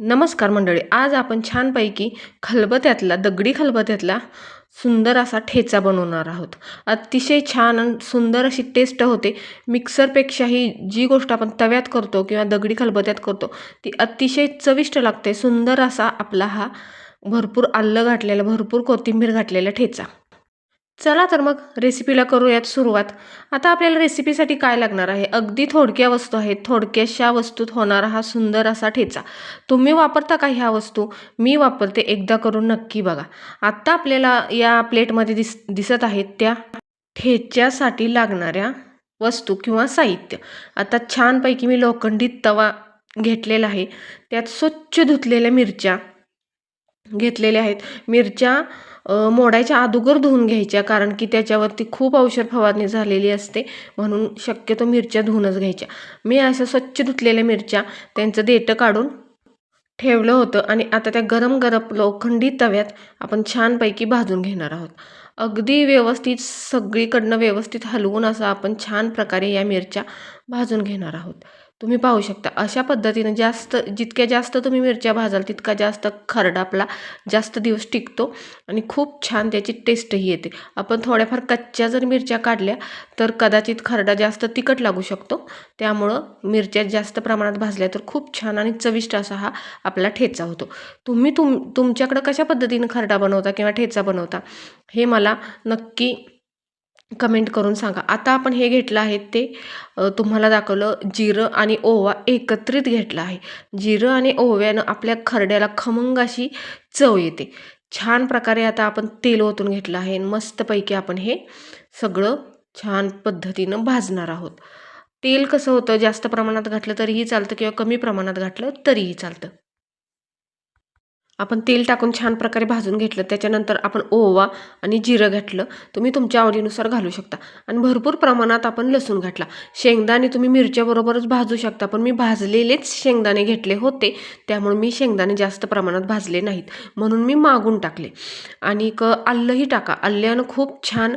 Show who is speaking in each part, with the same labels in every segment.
Speaker 1: नमस्कार मंडळी आज आपण छानपैकी खलबत्यातला दगडी खलबत्यातला सुंदर असा ठेचा बनवणार आहोत. अतिशय छान आणि सुंदर अशी टेस्ट होते. मिक्सरपेक्षाही जी गोष्ट आपण तव्यात करतो किंवा दगडी खलबत्यात करतो ती अतिशय चविष्ट लागते. सुंदर असा आपला हा भरपूर आल्लं घातलेला भरपूर कोथिंबीर घातलेला ठेचा. चला तर मग रेसिपीला करूयात सुरुवात. आता आपल्याला रेसिपीसाठी काय लागणार आहे? अगदी थोडक्या वस्तू आहेत. थोडक्याशा वस्तूत होणारा हा सुंदर असा ठेचा. तुम्ही वापरता का ह्या वस्तू? मी वापरते. एकदा करून नक्की बघा. आत्ता आपल्याला या प्लेटमध्ये दिस दिसत आहेत त्या ठेच्यासाठी लागणाऱ्या वस्तू किंवा साहित्य. आता छानपैकी मी लोखंडी तवा घेतलेला आहे. त्यात स्वच्छ धुतलेल्या मिरच्या घेतलेल्या आहेत. मिरच्या मोडायच्या अगोदर धुवून घ्यायच्या कारण की त्याच्यावरती खूप औषध फवारणी झालेली असते म्हणून शक्यतो मिरच्या धुवूनच घ्यायच्या. मी अशा स्वच्छ धुतलेल्या मिरच्या त्यांचं देठं काढून ठेवलं होतं आणि आता त्या गरम गरम लोखंडी तव्यात आपण छानपैकी भाजून घेणार आहोत. अगदी व्यवस्थित सगळीकडनं व्यवस्थित हलवून असं आपण छान प्रकारे या मिरच्या भाजून घेणार आहोत. तुम्ही पाहू शकता. अशा पद्धतीनं जास्त जितक्या जास्त तुम्ही मिरच्या भाजाल तितका जास्त खरडा आपला जास्त दिवस टिकतो आणि खूप छान त्याची टेस्टही येते. आपण थोड्याफार कच्च्या जर मिरच्या काढल्या तर कदाचित खरडा जास्त तिखट लागू शकतो. त्यामुळं मिरच्या जास्त प्रमाणात भाजल्या तर खूप छान आणि चविष्ट असा हा आपला ठेचा होतो. तुम्ही तुम तुमच्याकडं कशा पद्धतीनं खरडा बनवता किंवा ठेचा बनवता हे मला नक्की कमेंट करून सांगा. आता आपण हे घेतलं आहे ते तुम्हाला दाखवलं जिरं आणि ओवा एकत्रित घेतलं आहे. जिरं आणि ओव्यानं आपल्या खरड्याला खमंग अशी चव येते. छान प्रकारे आता आपण तेल ओतून घेतलं आहे मस्तपैकी आपण हे सगळं छान पद्धतीनं भाजणार आहोत. तेल कसं होतं जास्त प्रमाणात घातलं तरीही चालतं किंवा कमी प्रमाणात घातलं तरीही चालतं. आपण तेल टाकून छान प्रकारे भाजून घेतलं त्याच्यानंतर आपण ओवा आणि जिरं घातलं तुम्ही तुमच्या आवडीनुसार घालू शकता. आणि भरपूर प्रमाणात आपण लसूण घातला. शेंगदाणे तुम्ही मिरच्याबरोबरच भाजू शकता पण मी भाजलेलेच शेंगदाणे घेतले होते त्यामुळे मी शेंगदाणे जास्त प्रमाणात भाजले नाहीत. म्हणून मी मागून टाकले. आणि क आल्लंही टाका. आल्यानं खूप छान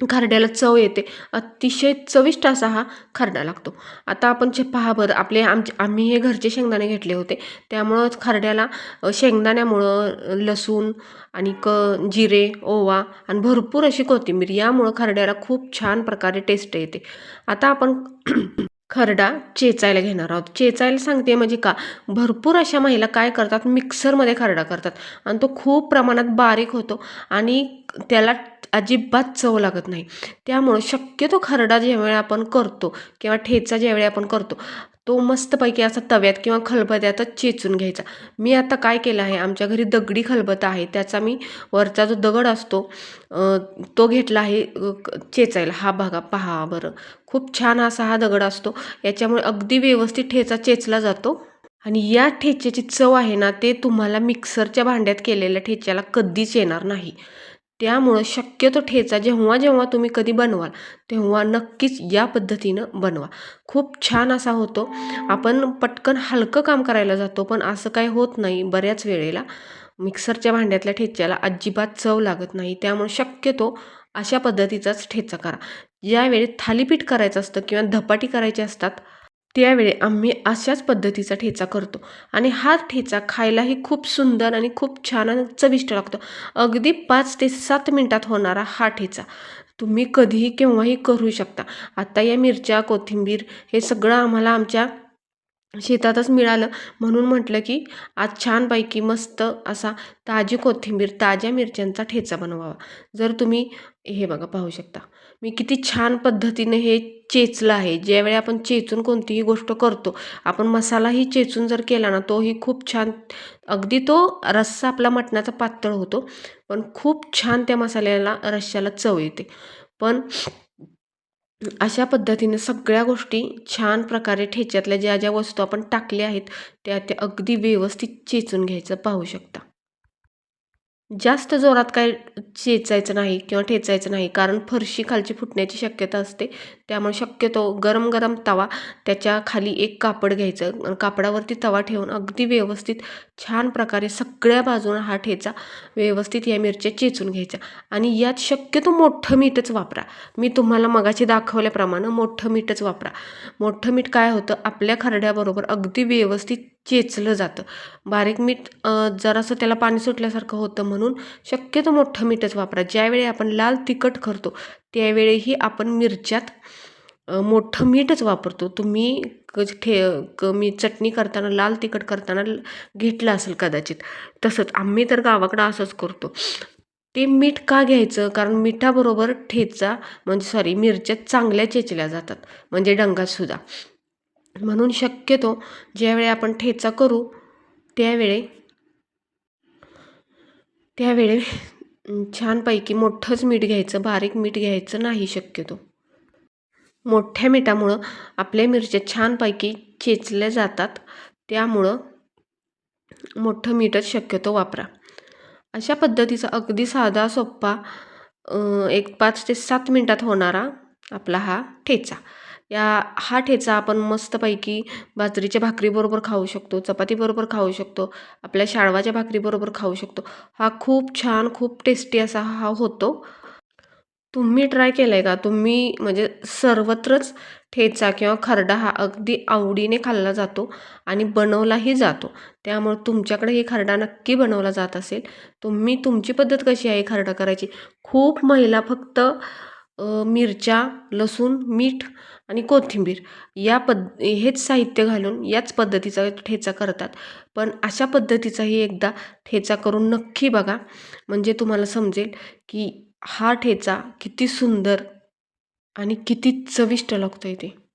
Speaker 1: खारड्याला चव येते. अतिशय चविष्ट असा हा खरडा लागतो. आता आपण जे पहा बरं आपले आमचे आम्ही हे घरचे शेंगदाणे घेतले होते. त्यामुळं खारड्याला शेंगदाण्यामुळं लसूण आणि क जिरे ओवा आणि भरपूर अशी कोथिंबीर यामुळं खारड्याला खूप छान प्रकारे टेस्ट येते. आता आपण खरडा चेचायला घेणार आहोत. चेचायला सांगते म्हणजे का? भरपूर अशा महिला काय करतात? मिक्सरमध्ये खरडा करतात. आणि तो खूप प्रमाणात बारीक होतो आणि त्याला अजिबात चव लागत नाही. त्यामुळं शक्यतो खरडा ज्यावेळी आपण करतो किंवा ठेचा ज्यावेळी आपण करतो तो मस्तपैकी असा तव्यात किंवा खलबत्यातच चेचून घ्यायचा. मी आता काय केलं आहे आमच्या घरी दगडी खलबता आहे त्याचा मी वरचा जो दगड असतो तो घेतला आहे चेचायला. हा बघा पहा बरं. खूप छान असा हा दगड असतो. याच्यामुळे अगदी व्यवस्थित ठेचा चेचला जातो. आणि या ठेच्याची चव आहे ना ते तुम्हाला मिक्सरच्या भांड्यात केलेल्या ठेच्याला कधीच येणार नाही. त्यामुळं शक्यतो ठेचा जेव्हा जेव्हा तुम्ही कधी बनवाल तेव्हा नक्कीच या पद्धतीनं बनवा. खूप छान असा होतो. आपण पटकन हलकं काम करायला जातो पण असं काही होत नाही बऱ्याच वेळेला. मिक्सरच्या भांड्यातल्या ठेच्याला अजिबात चव लागत नाही त्यामुळे शक्यतो अशा पद्धतीचाच ठेचा करा. ज्यावेळी थालीपीठ करायचं असतं किंवा धपाटी करायची असतात त्यावेळी आम्ही अशाच पद्धतीचा ठेचा करतो. आणि हा ठेचा खायलाही खूप सुंदर आणि खूप छान आणि चविष्ट लागतो. अगदी पाच ते सात मिनटात होणारा हा ठेचा तुम्ही कधीही केव्हाही करू शकता. आता या मिरच्या कोथिंबीर हे सगळं आम्हाला आमच्या शेतातच मिळालं. म्हणून म्हटलं की आज छानपैकी मस्त असा ताजी कोथिंबीर ताज्या मिरच्यांचा ठेचा बनवावा. जर तुम्ही हे बघा पाहू शकता. मी किती छान पद्धतीने हे चेचलं आहे. ज्यावेळी आपण चेचून कोणतीही गोष्ट करतो आपण मसालाही चेचून जर केला ना तोही खूप छान अगदी तो रस्सा आपला मटणाचा पातळ होतो पण खूप छान त्या मसाल्याला रश्श्याला चव येते. पण अशा पद्धतीने सगळ्या गोष्टी छान प्रकारे ठेच्यातल्या ज्या ज्या वस्तू आपण टाकल्या आहेत त्या त्या अगदी व्यवस्थित चेचून घ्यायचं पाहू शकता. जास्त जोरात काय चेचायचं नाही किंवा ठेचायचं नाही. कारण फरशी खालची फुटण्याची शक्यता असते. त्यामुळे शक्यतो गरम गरम तवा त्याच्याखाली एक कापड घ्यायचं कापडावरती तवा ठेवून अगदी व्यवस्थित छान प्रकारे सगळ्या बाजूनं हा ठेचा व्यवस्थित या मिरच्या चेचून घ्यायच्या. आणि यात शक्यतो मोठं मीठच वापरा. मी तुम्हाला मगाशी दाखवल्याप्रमाणे मोठं मीठच वापरा. मोठं मीठ काय होतं? आपल्या खरड्याबरोबर अगदी व्यवस्थित चेचलं जातं. बारीक मीठ जरासं त्याला पाणी सुटल्यासारखं होतं म्हणून शक्यतो मोठं मीठच वापरा. ज्यावेळी आपण लाल तिखट करतो त्यावेळीही आपण मिरच्यात मोठं मीठच वापरतो. तुम्ही क ठे कमी मी चटणी करताना लाल तिखट करताना घेतलं असेल कदाचित तसंच आम्ही तर गावाकडं असंच करतो. ते मीठ का घ्यायचं? कारण मिठाबरोबर ठेचा म्हणजे सॉरी मिरच्या चांगल्या चेचल्या जातात म्हणजे डंगातसुद्धा म्हणून शक्यतो ज्यावेळी आपण ठेचा करू त्यावेळी त्यावेळी छानपैकी मोठंच मीठ घ्यायचं बारीक मीठ घ्यायचं नाही शक्यतो. मोठ्या मिठामुळं आपल्या मिरच्या छानपैकी चेचल्या जातात त्यामुळं मोठं मीठच शक्यतो वापरा. अशा पद्धतीचा अगदी साधा सोप्पा एक पाच ते सात मिनटात होणारा आपला हा ठेचा. या हा ठेचा आपण मस्तपैकी बाजरीच्या भाकरीबरोबर खाऊ शकतो चपातीबरोबर खाऊ शकतो आपल्या शाळवाच्या भाकरीबरोबर खाऊ शकतो. हा खूप छान खूप टेस्टी असा हा होतो. तुम्ही ट्राय केला आहे का? तुम्ही म्हणजे सर्वत्रच ठेचा किंवा खरडा हा अगदी आवडीने खाल्ला जातो आणि बनवलाही जातो. त्यामुळे तुमच्याकडे हे खरडा नक्की बनवला जात असेल. तुम्ही तुमची पद्धत कशी आहे खरडा करायची? खूप महिला फक्त मिरच्या लसूण मीठ आणि कोथिंबीर या पद हेच साहित्य घालून याच पद्धतीचा ठेचा करतात. पण अशा पद्धतीचाही एकदा ठेचा करून नक्की बघा. म्हणजे तुम्हाला समजेल की हा ठेचा किती सुंदर आणि किती चविष्ट लागतो आहे ते.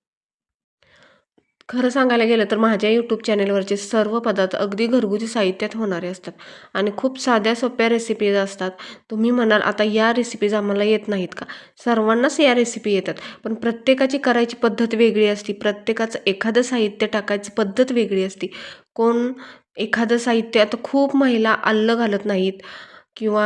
Speaker 1: खरं सांगायला गेलं तर माझ्या यूट्यूब चॅनेलवरचे सर्व पदार्थ अगदी घरगुती साहित्यात होणारे असतात. आणि खूप साध्या सोप्या रेसिपीज असतात. तुम्ही म्हणाल आता या रेसिपीज आम्हाला येत नाहीत का? सर्वांनाच या रेसिपी येतात. पण प्रत्येकाची करायची पद्धत वेगळी असती. प्रत्येकाचं एखादं साहित्य टाकायची पद्धत वेगळी असती. कोण एखादं साहित्य आता खूप महिला आल्लं घालत नाहीत. किंवा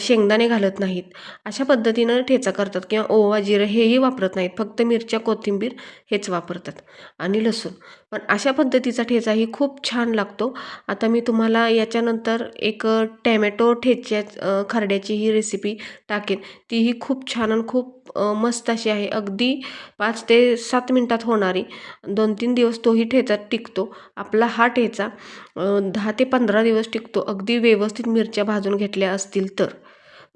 Speaker 1: शेंगदाणे घालत नाहीत अशा पद्धतीनं ठेचा करतात किंवा ओवा जिरं हेही वापरत नाहीत. फक्त मिरच्या कोथिंबीर हेच वापरतात. आणि लसूण. पण अशा पद्धतीचा ठेचाही खूप छान लागतो. आता मी तुम्हाला याच्यानंतर एक टॅमॅटो ठेच्या खरड्याची ही रेसिपी टाकेन. तीही खूप छान आणि खूप मस्त अशी आहे. अगदी पाच ते सात मिनटात होणारी. दोन तीन दिवस तोही ठेचा टिकतो. आपला हा ठेचा दहा ते पंधरा दिवस टिकतो. अगदी व्यवस्थित मिरच्या भाजून घेतल्या असतील तर.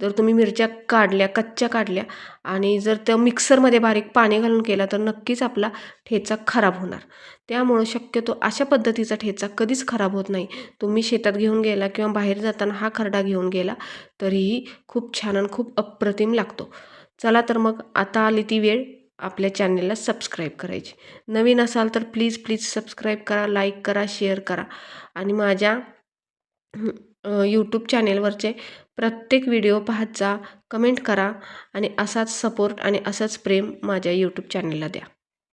Speaker 1: जर तुम्ही मिरच्या काढल्या कच्च्या काढल्या आणि जर त्या मिक्सरमध्ये बारीक पाणी घालून केला तर नक्कीच आपला ठेचा खराब होणार. त्यामुळं शक्यतो अशा पद्धतीचा ठेचा कधीच खराब होत नाही. तुम्ही शेतात घेऊन गेला किंवा बाहेर जाताना हा खरडा घेऊन गेला तरीही खूप छान आणि खूप अप्रतिम लागतो. चला तर मग आता आली ती वेळ आपल्या चॅनेलला सबस्क्राईब करायची. नवीन असाल तर प्लीज प्लीज सबस्क्राईब करा लाईक करा शेअर करा आणि माझ्या यूट्यूब चॅनेलवरचे प्रत्येक व्हिडिओ पाहत जा कमेंट करा आणि असाच सपोर्ट आणि असंच प्रेम माझ्या यूट्यूब चॅनेलला द्या.